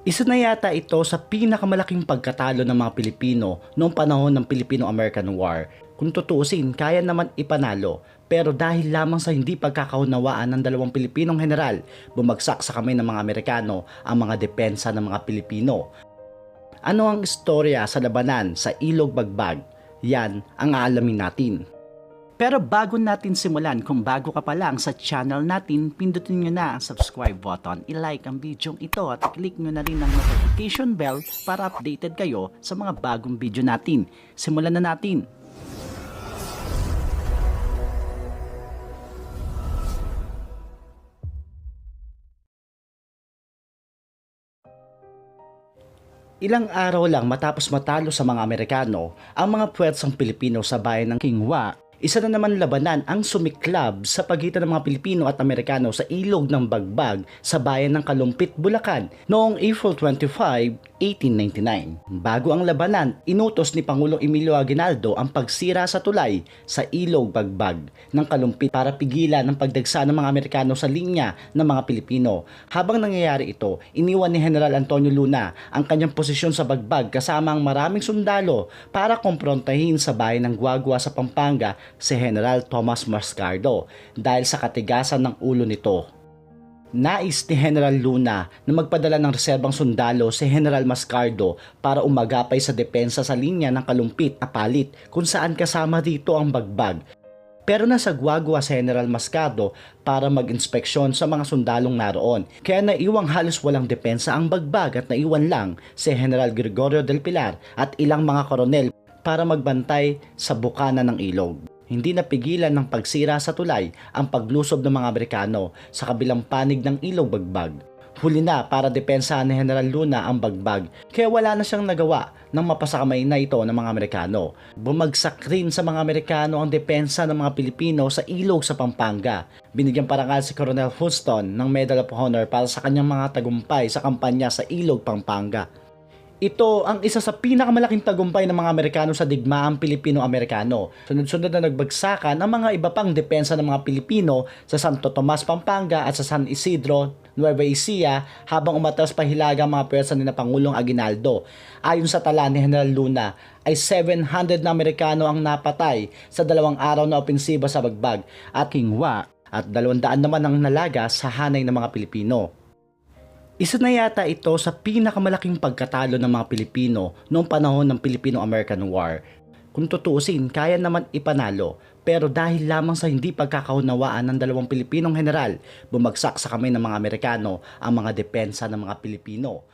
Isa na yata ito sa pinakamalaking pagkatalo ng mga Pilipino noong panahon ng Filipino-American War. Kung tutuusin, kaya naman ipanalo. Pero dahil lamang sa hindi pagkakaunawaan ng dalawang Pilipinong general, bumagsak sa kamay ng mga Amerikano ang mga depensa ng mga Pilipino. Ano ang istorya sa labanan sa Ilog Bagbag? Yan ang aalamin natin. Pero bago natin simulan, kung bago ka pa lang sa channel natin, pindutin nyo na ang subscribe button, i-like ang video ito at click nyo na rin ang notification bell para updated kayo sa mga bagong video natin. Simulan na natin! Ilang araw lang matapos matalo sa mga Amerikano ang mga puwersang Pilipino sa bayan ng Kingwa, isa na naman labanan ang sumiklab sa pagitan ng mga Pilipino at Amerikano sa ilog ng Bagbag sa bayan ng Kalumpit, Bulacan noong April 25, 1899. Bago ang labanan, inutos ni Pangulong Emilio Aguinaldo ang pagsira sa tulay sa ilog Bagbag ng Kalumpit para pigilan ang pagdagsa ng mga Amerikano sa linya ng mga Pilipino. Habang nangyayari ito, iniwan ni General Antonio Luna ang kanyang posisyon sa Bagbag kasama ang maraming sundalo para komprontahin sa bayan ng Guagua sa Pampanga si General Thomas Mascardo dahil sa katigasan ng ulo nito. Nais ni General Luna na magpadala ng reserbang sundalo si General Mascardo para umagapay sa depensa sa linya ng kalumpit na palit kung saan kasama dito ang bagbag. Pero nasa Guagua si General Mascardo para mag-inspeksyon sa mga sundalong naroon. Kaya naiwang halos walang depensa ang bagbag at naiwan lang si General Gregorio del Pilar at ilang mga koronel para magbantay sa bukana ng ilog hindi napigilan ng pagsira sa tulay ang paglusob ng mga Amerikano sa kabilang panig ng ilog bagbag. Huli na para depensahan ni General Luna ang bagbag kaya wala na siyang nagawa ng mapasakamay na ito ng mga Amerikano. Bumagsak rin sa mga Amerikano ang depensa ng mga Pilipino sa ilog sa Pampanga. Binigyan parangal si Colonel Houston ng Medal of Honor para sa kanyang mga tagumpay sa kampanya sa ilog Pampanga. Ito ang isa sa pinakamalaking tagumpay ng mga Amerikano sa digmaang Pilipino-Amerikano. Sunod-sunod na nagbagsakan ang mga iba pang depensa ng mga Pilipino sa Santo Tomas, Pampanga at sa San Isidro, Nueva Ecija habang umatras pa hilaga ang mga pwersa ni Pangulong Aguinaldo. Ayon sa tala ni General Luna, ay 700 na Amerikano ang napatay sa dalawang araw na opensiba sa Bagbag at Kingwa at 200 naman ang nalaga sa hanay ng mga Pilipino. Isa na yata ito sa pinakamalaking pagkatalo ng mga Pilipino noong panahon ng Filipino-American War. Kung tutuusin, kaya naman ipanalo, pero dahil lamang sa hindi pagkakaunawaan ng dalawang Pilipinong general, bumagsak sa kamay ng mga Amerikano ang mga depensa ng mga Pilipino.